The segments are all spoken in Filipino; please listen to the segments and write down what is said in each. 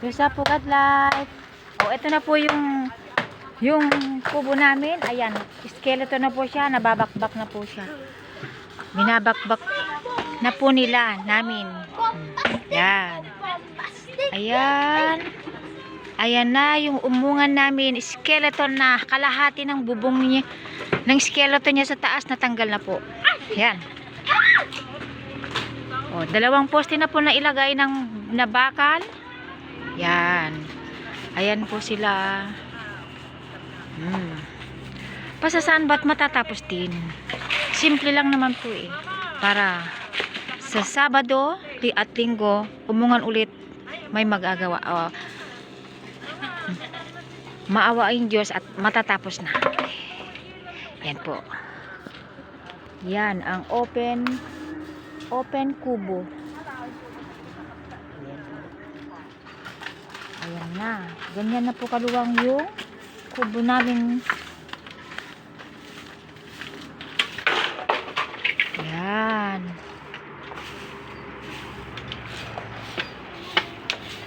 Yusa po light. Oh, ito na po yung yung kubo namin. Ayan, skeleton na po siya, nababakbak na po siya. Binabakbak na po nila namin. Yan. Ayan. Ayan na yung umungan namin. Skeleton na. Kalahati ng bubong niya. Ng skeleton niya sa taas natanggal na po. Ayan. O, dalawang poste na po na ilagay ng nabakal. Yan. Ayan po sila. Hmm. Pasasaan ba't matatapos din? Simple lang naman po eh. Para sa Sabado at Linggo, umungan ulit may magagawa. Oh, maawain Diyos at matatapos na. Yan po. Yan ang open open kubo. Ayan na. Ganyan na po kaluwang yung kubo namin. Ayan.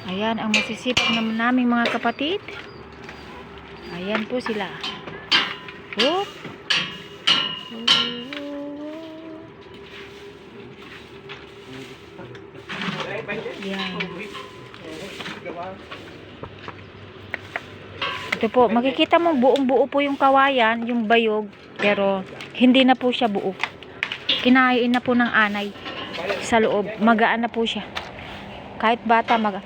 Ayan ang masisipag naman naming mga kapatid. Ayan po sila. Oop. Yan. Ito po, makikita mo buong buo po yung kawayan, yung bayog, pero hindi na po siya buo. Kinain na po ng anay sa loob. Magaan na po siya. Kahit bata, mag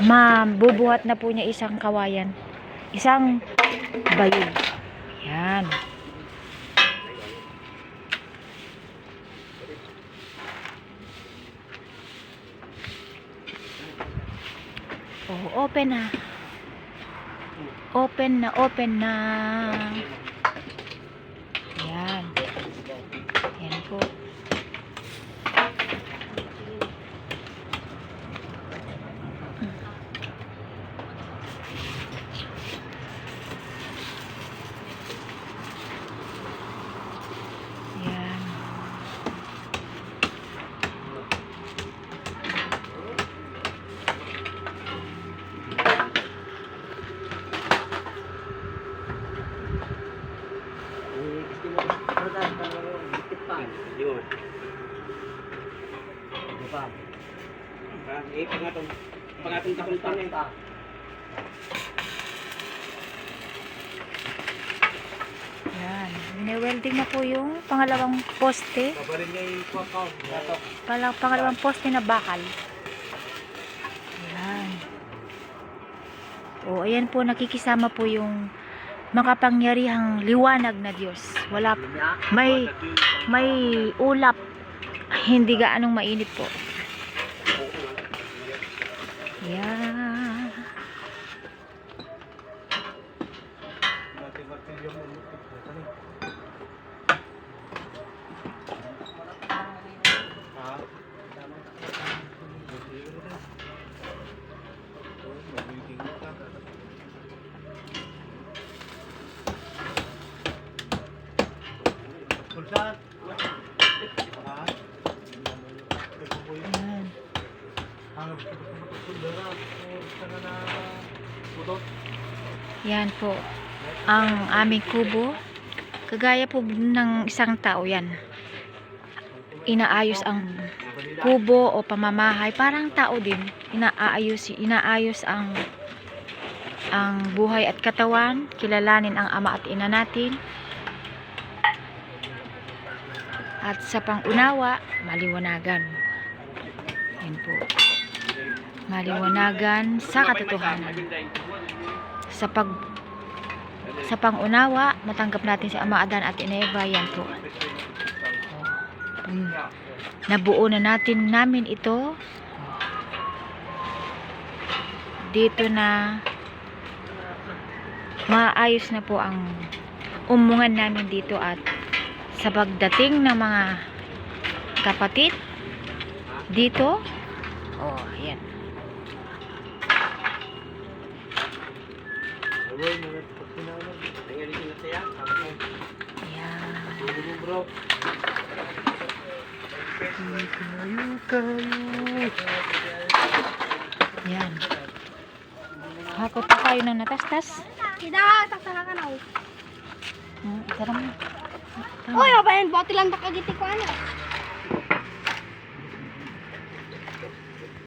mabubuhat na po niya isang kawayan. Isang bayog. Yan. Oh, open na. Open na, open na. Yan po. Yan. Yun. Eh, pangatong, pangatong takong tanong. Yan. Bine-welding na po yung pangalawang poste. Kabarin niya yung kwakaw. Pala, pangalawang poste na bakal. Yan. O, ayan po, nakikisama po yung makapangyarihang liwanag na Diyos. Wala, may, may ulap. Hindi gaanong mainit po. Pulsat. Yan. Yan po. Ang aming kubo. Kagaya po ng isang tao yan. Inaayos ang kubo o pamamahay. Parang tao din. Inaayos, inaayos ang ang buhay at katawan. Kilalanin ang ama at ina natin. At sa pangunawa, maliwanagan. Yan po. Maliwanagan sa katotohanan sa pag sa pangunawa, matanggap natin si Ama Adan at Ineva, yan po. Mm. Nabuo na natin namin ito. Dito na maayos na po ang umungan namin dito at sa pagdating ng mga kapatid dito, oh, ayan. "Ano, bro. Ayan. Hakot pa kayo ng natastas. Kita, saksakan ka na. oh. Hmm, tara mo. Uy, abayan, bote lang nakagiti ko ano.